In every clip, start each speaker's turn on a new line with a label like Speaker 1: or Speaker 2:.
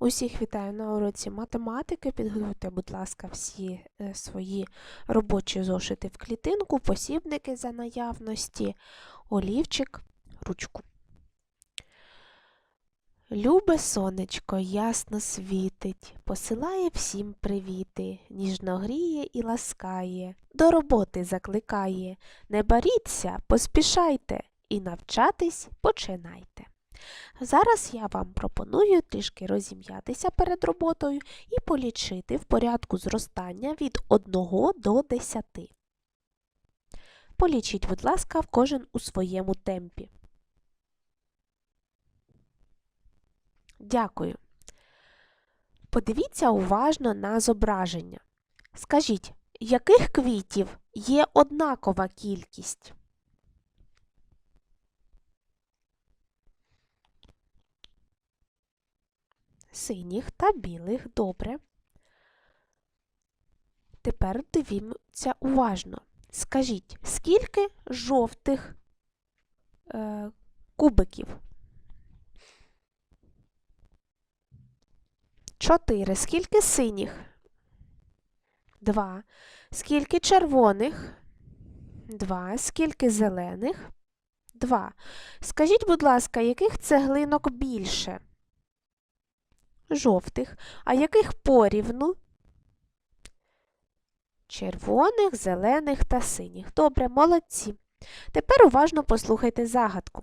Speaker 1: Усіх вітаю на уроці математики. Підготуйте, будь ласка, всі е, свої робочі зошити в клітинку, посібники за наявності, олівчик, ручку. Любе сонечко ясно світить, посилає всім привіти, ніжно гріє і ласкає, до роботи закликає. Не боріться, поспішайте і навчатись починайте. Зараз я вам пропоную трішки розім'ятися перед роботою і полічити в порядку зростання від 1 до 10. Полічіть, будь ласка, кожен у своєму темпі. Дякую. Подивіться уважно на зображення. Скажіть, яких квітів є однакова кількість? Синіх та білих добре. Тепер дивімося уважно. Скажіть, скільки жовтих е, кубиків? Чотири. Скільки синіх? Два. Скільки червоних? Два. Скільки зелених? Два. Скажіть, будь ласка, яких цеглинок більше? Жовтих. А яких порівну? Червоних, зелених та синіх. Добре, молодці. Тепер уважно послухайте загадку.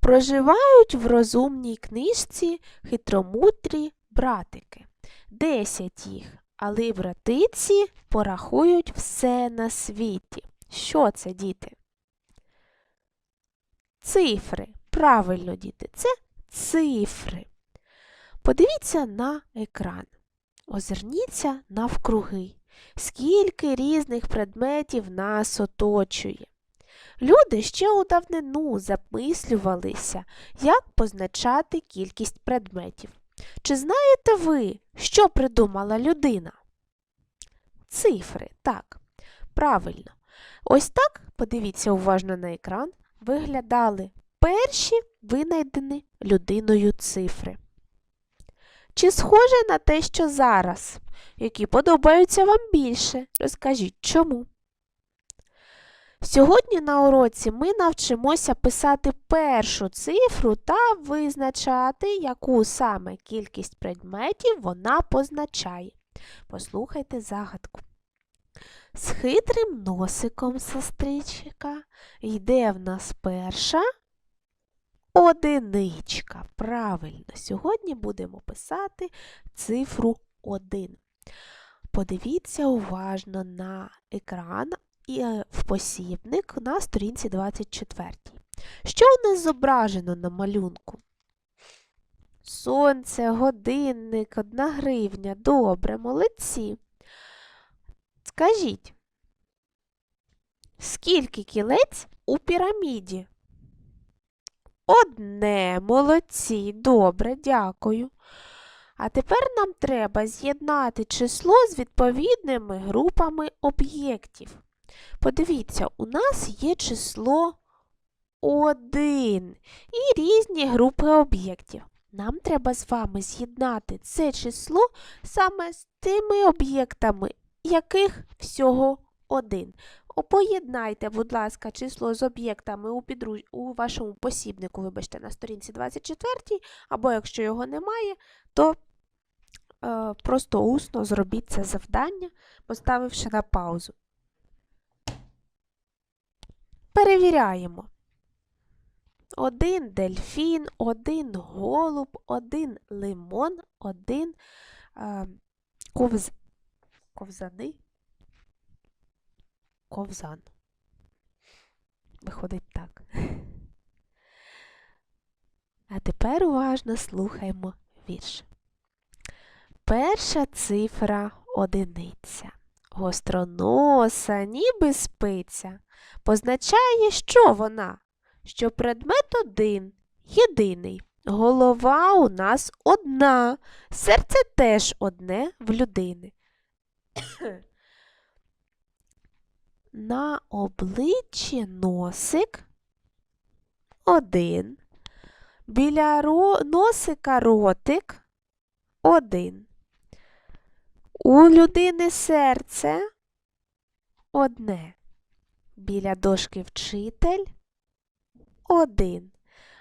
Speaker 1: Проживають в розумній книжці хитромудрі братики. Десять їх, але братиці порахують все на світі. Що це, діти? Цифри. Правильно, діти, це цифри. Подивіться на екран. Озирніться навкруги. Скільки різних предметів нас оточує. Люди ще у давнину замислювалися, як позначати кількість предметів. Чи знаєте ви, що придумала людина? Цифри, так, правильно. Ось так, подивіться уважно на екран, виглядали перші винайдені людиною цифри. Чи схоже на те, що зараз? Які подобаються вам більше? Розкажіть чому? Сьогодні на уроці ми навчимося писати першу цифру та визначати, яку саме кількість предметів вона позначає. Послухайте загадку. З хитрим носиком сестричка йде в нас перша одиничка. Правильно, сьогодні будемо писати цифру 1. Подивіться уважно на екран і е, в посібник на сторінці 24. Що у нас зображено на малюнку? Сонце, годинник, одна гривня. Добре, молодці. Скажіть, скільки кілець у піраміді? Одне, молодці, добре, дякую. А тепер нам треба з'єднати число з відповідними групами об'єктів. Подивіться, у нас є число 1 і різні групи об'єктів. Нам треба з вами з'єднати це число саме з тими об'єктами, яких всього один. Поєднайте, будь ласка, число з об'єктами у підруж... у вашому посібнику, вибачте, на сторінці 24, або якщо його немає, то е, просто усно зробіть це завдання, поставивши на паузу. Перевіряємо. Один дельфін, один голуб, один лимон, один е, ковз... ковзани. Ковзан. Виходить так. А тепер уважно слухаємо вірш. Перша цифра одиниця. Гостроноса, ніби спиця, позначає, що вона? Що предмет один, єдиний. Голова у нас одна, серце теж одне в людини. На обличчі носик один. Біля ро... носика ротик один. У людини серце одне. Біля дошки вчитель один.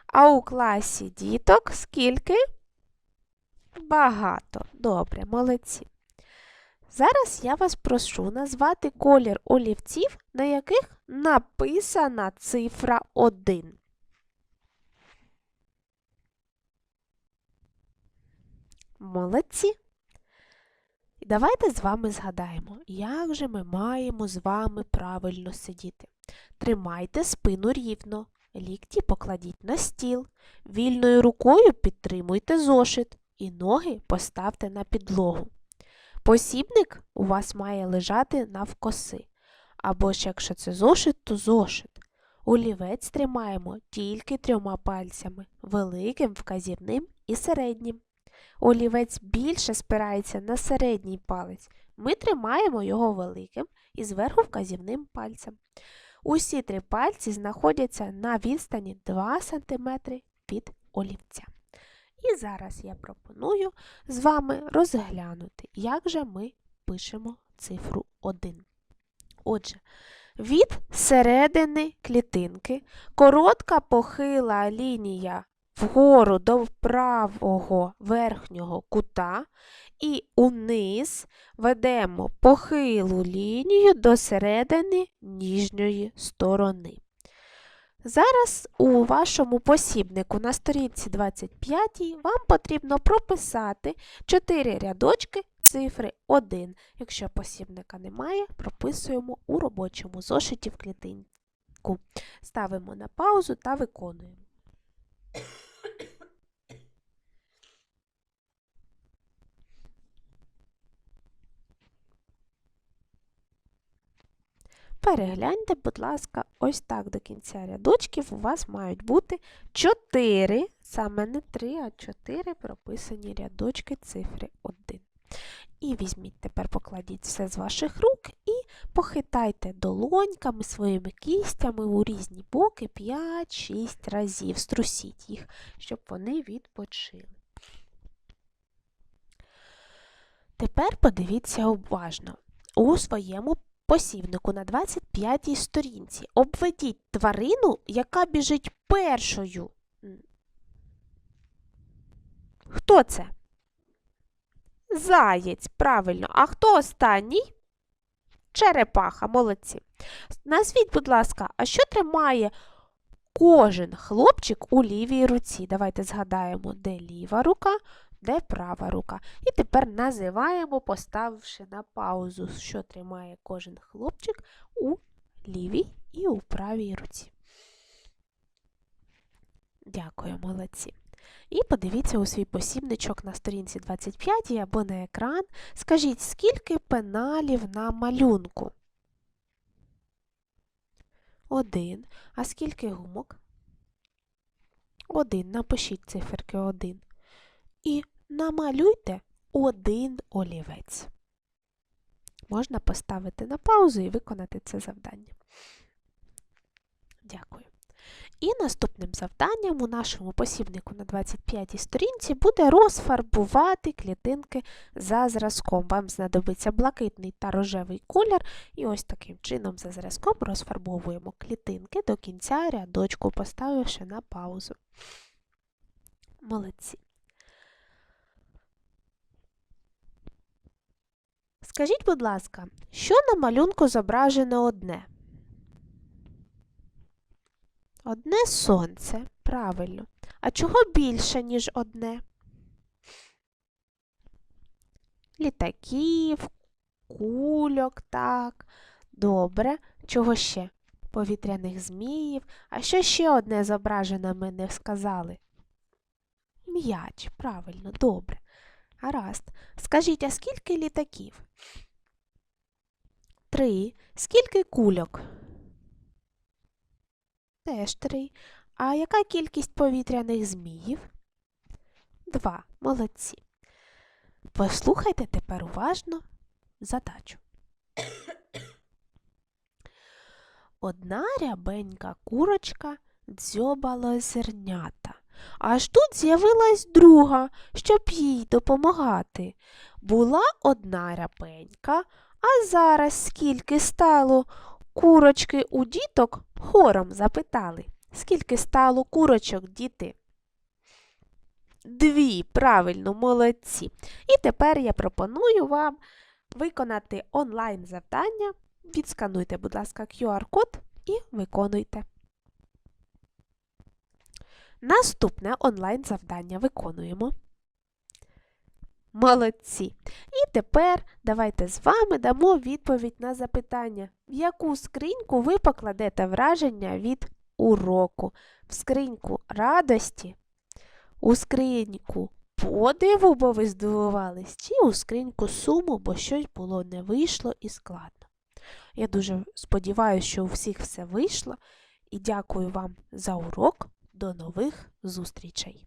Speaker 1: А у класі діток скільки? Багато. Добре, молодці. Зараз я вас прошу назвати колір олівців, на яких написана цифра 1. Молодці. Давайте з вами згадаємо, як же ми маємо з вами правильно сидіти. Тримайте спину рівно, лікті покладіть на стіл, вільною рукою підтримуйте зошит і ноги поставте на підлогу. Посібник у вас має лежати навкоси. Або ж якщо це зошит, то зошит. Олівець тримаємо тільки трьома пальцями великим, вказівним і середнім. Олівець більше спирається на середній палець. Ми тримаємо його великим і зверху вказівним пальцем. Усі три пальці знаходяться на відстані 2 см від олівця. І зараз я пропоную з вами розглянути, як же ми пишемо цифру 1. Отже, від середини клітинки коротка похила лінія вгору до правого верхнього кута і униз ведемо похилу лінію до середини ніжньої сторони. Зараз у вашому посібнику на сторінці 25 вам потрібно прописати 4 рядочки цифри 1. Якщо посібника немає, прописуємо у робочому зошиті в клітинку. Ставимо на паузу та виконуємо. Перегляньте, будь ласка, ось так до кінця рядочків у вас мають бути 4, саме не 3, а 4 прописані рядочки цифри 1. І візьміть, тепер покладіть все з ваших рук і похитайте долоньками своїми кістями у різні боки 5-6 разів. Струсіть їх, щоб вони відпочили. Тепер подивіться уважно. У своєму посівнику на 25 сторінці обведіть тварину, яка біжить першою. Хто це? Заєць, правильно. А хто останній? Черепаха, молодці. Назвіть, будь ласка, а що тримає кожен хлопчик у лівій руці? Давайте згадаємо, де ліва рука, де права рука. І тепер називаємо, поставивши на паузу, що тримає кожен хлопчик у лівій і у правій руці. Дякую, молодці. І подивіться у свій посібничок на сторінці 25 або на екран. Скажіть, скільки пеналів на малюнку? Один. А скільки гумок? Один. Напишіть циферки 1. І намалюйте один олівець. Можна поставити на паузу і виконати це завдання. Дякую. І наступним завданням у нашому посібнику на 25 й сторінці буде розфарбувати клітинки за зразком. Вам знадобиться блакитний та рожевий колір, і ось таким чином за зразком розфарбовуємо клітинки до кінця рядочку, поставивши на паузу. Молодці. Скажіть, будь ласка, що на малюнку зображено одне? Одне сонце, правильно. А чого більше, ніж одне? Літаків, кульок, так. Добре. Чого ще? Повітряних зміїв. А що ще одне зображено ми не сказали? М'яч, правильно, добре. Гаразд. Скажіть, а скільки літаків? Три. Скільки кульок? Теж три. А яка кількість повітряних зміїв? Два. Молодці. Послухайте тепер уважно задачу. Одна рябенька курочка дзьобала зернята. Аж тут з'явилась друга, щоб їй допомагати. Була одна рябенька, а зараз скільки стало курочки у діток? Хором запитали. Скільки стало курочок, діти? Дві, правильно, молодці. І тепер я пропоную вам виконати онлайн завдання. Відскануйте, будь ласка, QR-код і виконуйте. Наступне онлайн завдання виконуємо. Молодці. І тепер давайте з вами дамо відповідь на запитання, в яку скриньку ви покладете враження від уроку, в скриньку радості, у скриньку подиву, бо ви здивувались, чи у скриньку суму, бо щось було не вийшло і складно. Я дуже сподіваюся, що у всіх все вийшло, і дякую вам за урок. До нових зустрічей!